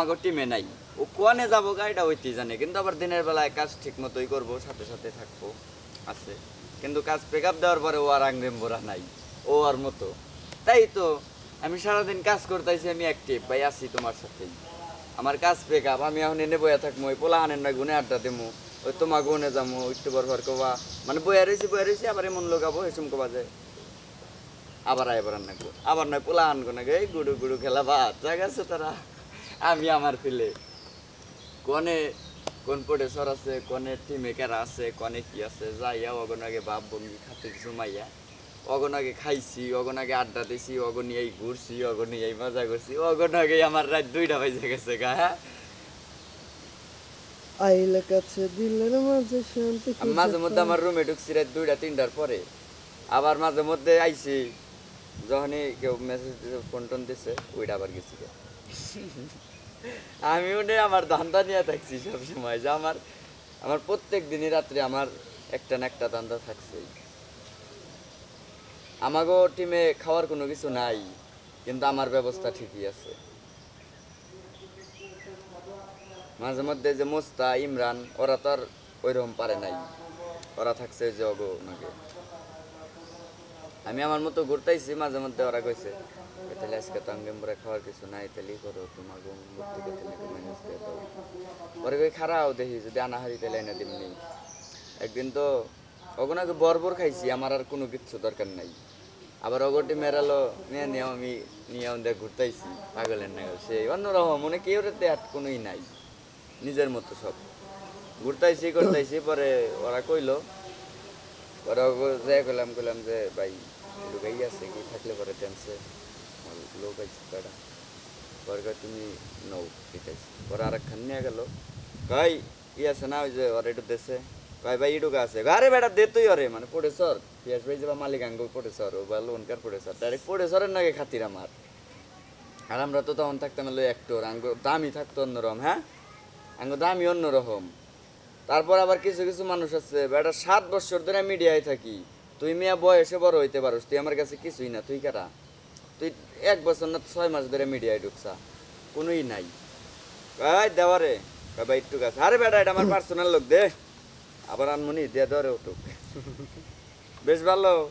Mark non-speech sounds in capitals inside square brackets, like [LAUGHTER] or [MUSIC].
আমাকে টিমে নাই। ও কোয়ানে যাব গাড়িটা ওইতেই জানে। কিন্তু আবার দিনের বেলায় কাজ ঠিক মতোই করব, সাথে সাথে থাকব, আছে। কিন্তু কাজ পিক আপ দেওয়ার পরে ও আর আংরেম বোরা নাই, ও আর মতো। তাই তো, আমি সারাদিন কাজ করতেছি, আমি অ্যাক্টিভ ভাই আছি তোমার সাথেই আমার কাজ পিক আপ আমি এখন এনে বইয়া থাকব ওই পোলা আনেন না গুনে আড্ডা দেবো ওই তোমার গুনে যাব একটু বর বর কবা। মানে বইয়া রয়েছি বইয়া রয়েছি আবার এমন লোকাবো এসম কবা যায় আবার আইবার নাকবো আবার নয় পোলা আনব না গে গুডু গুডু খেলা বাদ, জাগাছে তারা। আমি আমার ফিলে। কোনে কোন প্রোডেসর আছে কোনে টিমেকার আছে কোনে কি আছে যাইয়া অগন আগে বাপ বঙ্গি খাতে জুমাইয়া অগন আগে খাইছি অগন আগে আড্ডা দিছি অগন এই ঘুরছি অগন এই মজা করছি অগন আগে আমার রাত দুইটা বাজে গেছে গা হ্যাঁ? আইলে কাছে দিলের মাঝে শান্তি মাঝে মধ্যে আমার রুমে ঢুকছি রাত দুইটা তিনটার পরে। আবার মাঝে মধ্যে আইছি যখনই কেউ মেসেজ দিছে ফোন টোন দিছে ওইটা আবার গেছি। [LAUGHS] আমি উনি আমার ধান্দা নিয়ে থাকছি সব সময় যে আমার আমার প্রত্যেক দিনই রাত্রে আমার একটা না একটা ধান্দা থাকছে। আমাগো টিমে খাওয়ার কোনো কিছু নাই, কিন্তু আমার ব্যবস্থা ঠিকই আছে। মাঝে মধ্যে যে মোস্তা, ইমরান, ওরা তো আর ওইরকম পারে নাই। ওরা থাকছে যে অগো আমি আমার মতো ঘুরতেইছি, মাঝে মধ্যে ওরা কইছে "এ তাহলে আজকে তো আঙ্গেমরা খাওয়ার কিছু নাই তাহলে ই করো তোমার ঘুর থেকে তাহলে ম্যানেজ করে দাও পরে কই খারাও দেখি যদি আনা হারি তাহলে এনে দিমনি একদিন তো অগনাকে বরবর খাইছি আমার আর কোনো কিচ্ছু দরকার নাই আবার অগটি মেরালো নিয়ে নিয়ে আমি নিয়ে আমাদের ঘুরতেইছি পাগলের নাগাল সে অন্যরকম মনে কেউ রেতে আর কোনোই নাই নিজের মতো সব ঘুরতাইছি করতাইছি পরে ওরা কইলো পরে যাই কইলাম কইলাম যে ভাই লুকাই আছে কি থাকলে পরে টেন্সে তুমি নৌ ঠিক আছে নিয়ে গেল কই ই আছে না ওই যে ওর একটু দেশে কয় ভাই ইডুকা আছে আরে বেটা দে তুই ওরে মানে পড়ে সর পিয়াস ভাই যাবা মালিক আঙ্গ পড়ে সর ও বা লোনকার পড়ে সর ডাইরেক্ট পড়ে সরের নাকি খাতির আমার আর আমরা তো তখন থাকতাম হলো একটোর আঙ্গ দামি থাকতো অন্যরকম হ্যাঁ আঙ্গ দামি অন্যরকম তারপর আবার কিছু কিছু মানুষ আছে। বেটা, সাত বছর ধরে মিডিয়ায় থাকি। তুই মিয়া বয়সে বড় হইতে পারোস। তুই আমার কাছে কিছুই না। তুই কারা? তুই এক বছর না ছয় মাস ধরে মিডিয়ায় ঢুকছা। কোনোই নাই। ভাই দেওয়ারে। রে ভাই একটু গাছ আরে বেটা এটা আমার [COUGHS] পার্সোনাল লোক দে। আবার আনমনি দিয়ে দেওয়ারে উঠুক। বেশ ভালো।